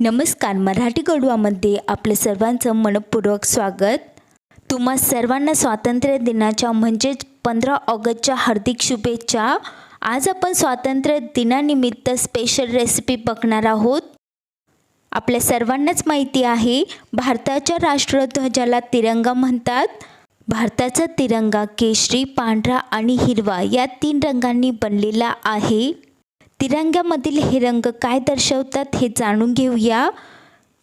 नमस्कार मराठी गडवामध्ये आपले सर्वांचं मनपूर्वक स्वागत. तुम्हा सर्वांना स्वातंत्र्य दिनाच्या म्हणजेच पंधरा ऑगस्टच्या हार्दिक शुभेच्छा. आज आपण स्वातंत्र्य दिनानिमित्त स्पेशल रेसिपी बघणार आहोत. आपल्या सर्वांनाच माहिती आहे भारताच्या राष्ट्रध्वजाला तिरंगा म्हणतात. भारताचा तिरंगा केशरी पांढरा आणि हिरवा या तीन रंगांनी बनलेला आहे. तिरंग्यामधील हे रंग काय दर्शवतात हे जाणून घेऊया.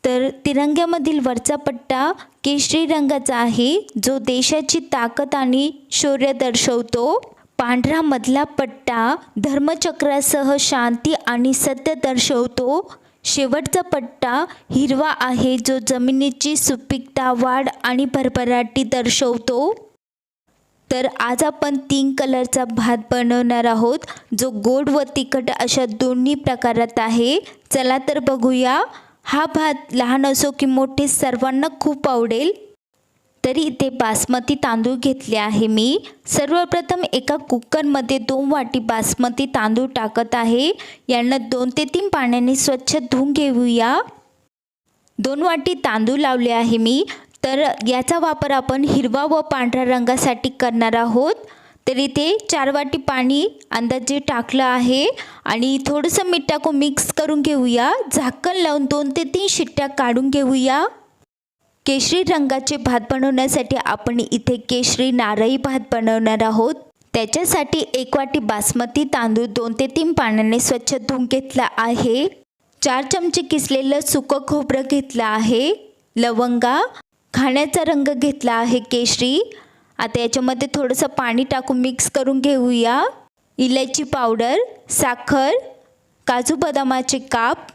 तर तिरंग्यामधील वरचा पट्टा केशरी रंगाचा आहे जो देशाची ताकद आणि शौर्य दर्शवतो. पांढरा मधला पट्टा धर्मचक्रासह शांती आणि सत्य दर्शवतो. शेवटचा पट्टा हिरवा आहे जो जमिनीची सुपीकता वाढ आणि भरभराटी दर्शवतो. तर आज आपण तीन कलरचा भात बनवणार आहोत. जो गोड व तिखट अशा दोन्ही प्रकारात आहे. चला तर बघूया. हा भात लहान असो की मोठे सर्वांना खूप आवडेल. तरी इथे बासमती तांदूळ घेतले आहे मी. सर्वप्रथम एका कुकरमध्ये दोन वाटी बासमती तांदूळ टाकत आहे. यांना दोन ते तीन पाण्याने स्वच्छ धुवून घेऊया. दोन वाटी तांदूळ लावले आहे मी. तर याचा वापर आपण हिरवा व पांढऱ्या रंगासाठी करणार आहोत. तर इथे चार वाटी पाणी अंदाजे टाकलं आहे आणि थोडंसं मीठ टाकून मिक्स करून घेऊया. झाकण लावून दोन ते तीन शिट्ट्या काढून घेऊया. केशरी रंगाचे भात बनवण्यासाठी आपण इथे केशरी नारळी भात बनवणार आहोत. त्याच्यासाठी एक वाटी बासमती तांदूळ दोन ते तीन पाण्याने स्वच्छ धुवून घेतला आहे. चार चमचे किसलेलं सुकं खोबरं घेतलं आहे. लवंगा खाण्याचा रंग घेतला आहे केशरी. आता याच्यामध्ये थोडंसं पाणी टाकून मिक्स करून घेऊया. इलायची पावडर साखर काजू बदामाचे काप.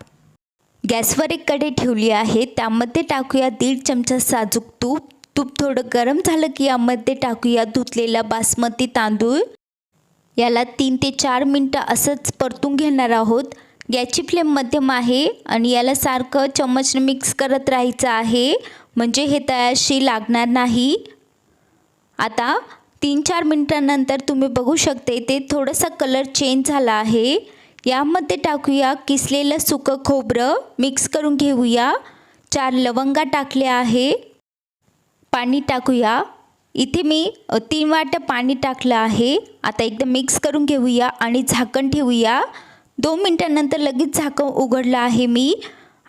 गॅसवर एक कढई ठेवली आहे. त्यामध्ये टाकूया दीड चमचा साजूक तूप. तूप थोडं गरम झालं की यामध्ये टाकूया धुतलेला बासमती तांदूळ. याला तीन ते चार मिनटं असंच परतून घेणार आहोत. गॅसची फ्लेम मध्यम आहे आणि याला सारखं चम्मचने मिक्स करत राहायचं आहे. म्हणजे हे तळाशी लागणार नाही. आता तीन चार मिनटानंतर तुम्ही बघू शकते ते थोडासा कलर चेंज झाला आहे. यामध्ये टाकूया किसलेलं सुकं खोबरं. मिक्स करून घेऊया. चार लवंगा टाकल्या आहे. पाणी टाकूया. इथे मी तीन वाट्या पाणी टाकलं आहे. आता एकदम मिक्स करून घेऊया आणि झाकण ठेवूया. दोन मिनटानंतर लगेच झाकण उघडलं आहे मी.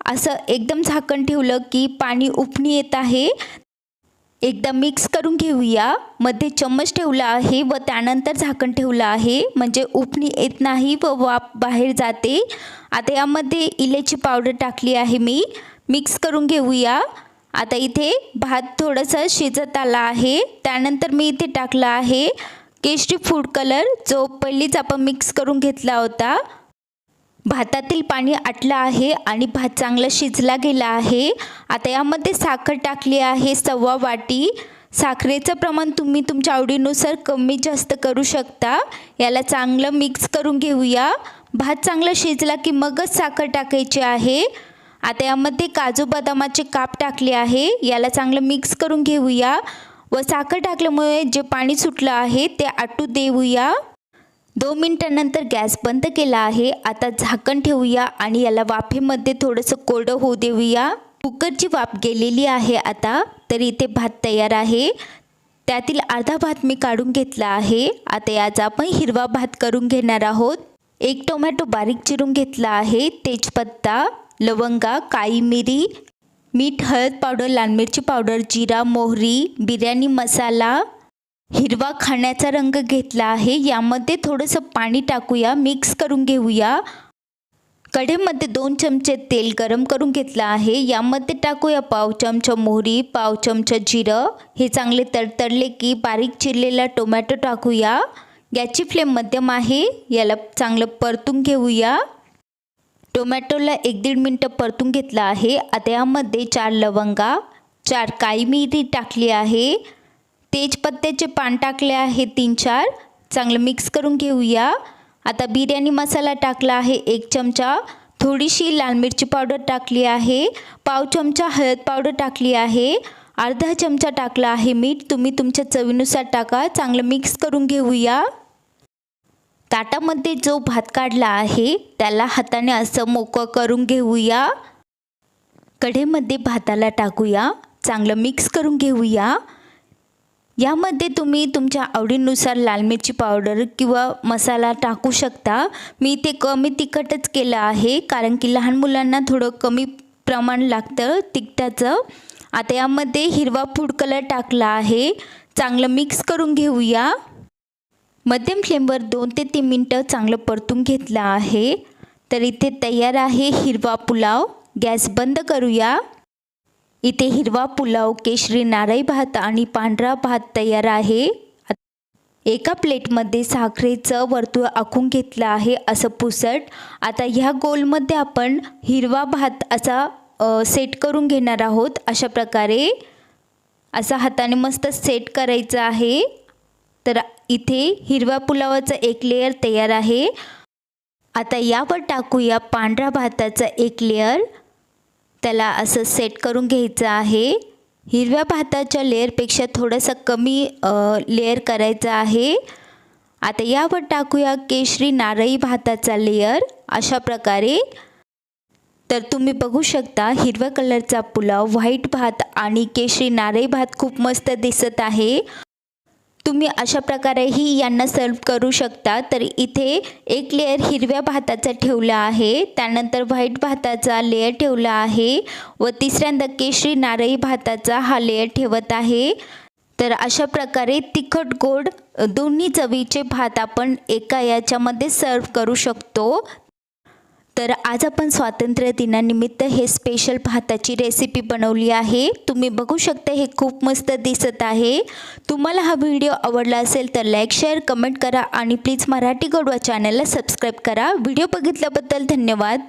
असं एकदम झाकण ठेवलं की पाणी उफणी येत आहे. एकदा मिक्स करून घेऊया. मध्ये चम्मच ठेवला आहे व त्यानंतर झाकण ठेवलं आहे. म्हणजे उफणी येत नाही व वाप बाहेर जाते. आता यामध्ये इलायची पावडर टाकली आहे मी. मिक्स करून घेऊया. आता इथे भात थोडंसं शिजत आला आहे. त्यानंतर मी इथे टाकला आहे. केशरी फूड कलर जो पहिलीच आपण मिक्स करून घेतला होता. भातातील पाणी आटलं आहे आणि भात चांगला शिजला गेला आहे. आता यामध्ये साखर टाकली आहे सव्वा वाटी. साखरेचं प्रमाण तुम्ही तुमच्या आवडीनुसार कमी जास्त करू शकता. याला चांगलं मिक्स करून घेऊया. भात चांगला शिजला की मगच साखर टाकायची आहे. आता यामध्ये काजू बदामाचे काप टाकले आहे. याला चांगलं मिक्स करून घेऊया. व साखर टाकल्यामुळे जे पाणी सुटलं आहे ते आटू देऊया. दोन मिनटानंतर गॅस बंद केला आहे. आता झाकण ठेवूया आणि याला वाफेमध्ये थोडंसं कोरडं होऊ देऊया. कुकरची वाफ गेलेली आहे आता तर इथे भात तयार आहे. त्यातील अर्धा भात मी काढून घेतला आहे. आता याचा आपण हिरवा भात करून घेणार आहोत. एक टोमॅटो बारीक चिरून घेतला आहे. तेजपत्ता लवंगा काळी मिरी मीठ हळद पावडर लाल मिरची पावडर जिरा मोहरी बिर्याणी मसाला हिरवा खाण्याचा रंग घेतला आहे. यामध्ये थोडंसं पाणी टाकूया. मिक्स करून घेऊया. कढईमध्ये दोन चमचे तेल गरम करून घेतलं आहे. यामध्ये टाकूया पाव चमचा मोहरी पाव चमचा जिरं. हे चांगले तडतडले की बारीक चिरलेला टोमॅटो टाकूया. गॅसची फ्लेम मध्यम आहे. याला चांगलं परतून घेऊया. टोमॅटोला एक दीड मिनटं परतून घेतलं आहे. आता यामध्ये चार लवंगा चार काळी मिरी टाकली आहे. तेजपत्त्याचे पान टाकले आहे तीन चार. चांगलं मिक्स करून घेऊया. आता बिर्याणी मसाला टाकला आहे एक चमचा. थोडीशी लाल मिरची पावडर टाकली आहे. पाव चमचा हळद पावडर टाकली आहे. अर्धा चमचा टाकला आहे मीठ. तुम्ही तुमच्या चवीनुसार टाका. चांगलं मिक्स करून घेऊया. ताटामध्ये जो भात काढला आहे त्याला हाताने असं मोकळं करून घेऊया. कढईमध्ये भाताला टाकूया. चांगलं मिक्स करून घेऊया. यामध्ये तुम्ही तुमच्या आवडीनुसार लाल मिरची पावडर किंवा मसाला टाकू शकता. मी ते कमी तिखटच केलं आहे कारण की लहान मुलांना थोडं कमी प्रमाण लागतं तिखटाचं. आता यामध्ये हिरवा फूड कलर टाकला आहे. चांगलं मिक्स करून घेऊया. मध्यम फ्लेमवर दोन ते तीन मिनटं चांगलं परतून घेतलं आहे. तर इथे तयार आहे हिरवा पुलाव. गॅस बंद करूया. इथे हिरवा पुलाव केशरी नारळी भात आणि पांढरा भात तयार आहे. एका प्लेटमध्ये साखरेचं वर्तुळ आखून घेतलं आहे असं पुसट. आता ह्या गोलमध्ये आपण हिरवा भात असा सेट करून घेणार आहोत अशा प्रकारे. असा हाताने मस्त सेट करायचं आहे. तर इथे हिरव्या पुलावाचं एक लेअर तयार आहे. आता यावर टाकूया पांढऱ्या भाताचा एक लेअर त्याला असं सेट करून घ्यायचं आहे. हिरव्या भाताच्या लेअरपेक्षा थोडंसं कमी लेअर करायचं आहे. आता यावर टाकूया केशरी नारळी भाताचा लेअर अशा प्रकारे. तर तुम्ही बघू शकता हिरव्या कलरचा पुलाव व्हाईट भात आणि केशरी नारळी भात खूप मस्त दिसत आहे. तुम्ही अशा प्रकारेही यांना सर्व करू शकता. तर इथे एक लेअर हिरव्या भाताचा ठेवला आहे. त्यानंतर व्हाईट भाताचा लेअर ठेवला आहे. व तिसऱ्यांदा केशरी नारळी भाताचा हा लेअर ठेवत आहे. तर अशा प्रकारे तिखट गोड दोन्ही चवीचे भात आपण एका याच्यामध्ये सर्व करू शकतो. तर आज आपण स्वातंत्र्य दिनानिमित्त हे स्पेशल भाताची रेसिपी बनवली आहे. तुम्ही बघू शकता हे खूप मस्त दिसत आहे. तुम्हाला हा व्हिडिओ आवडला असेल तर लाईक शेअर कमेंट करा आणि प्लीज मराठी गडवा चॅनलला सबस्क्राईब करा. व्हिडिओ बघितल्याबद्दल धन्यवाद.